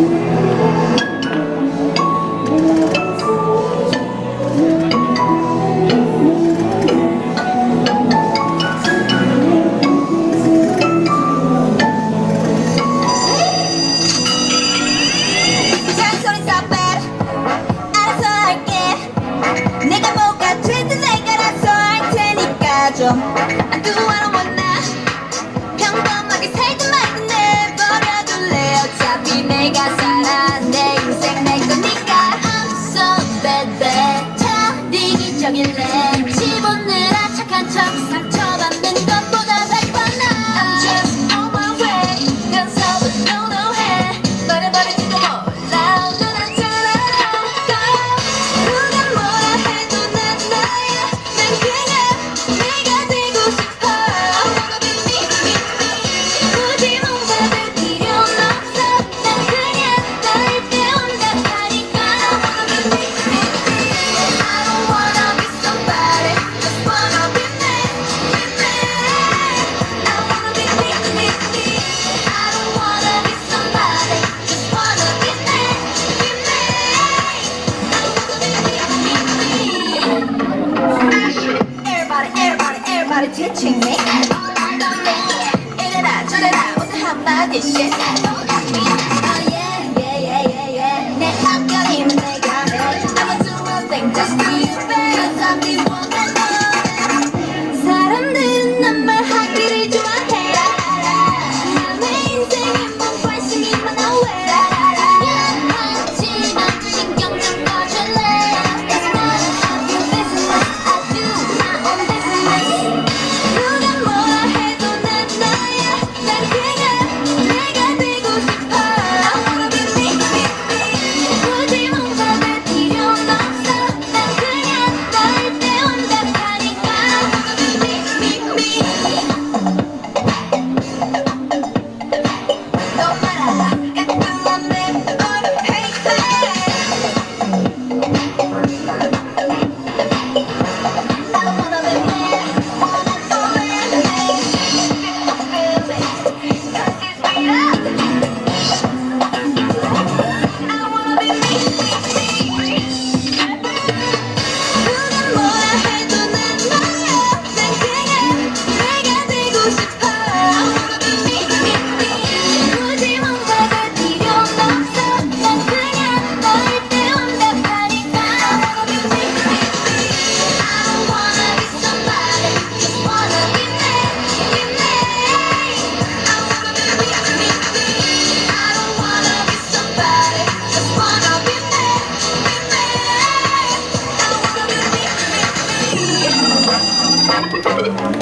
Música 내가 살아 내 인생 내 거니까 I'm so bad 차 이기적일래. 집 오느라 착한 척. 差点歇 put up with it.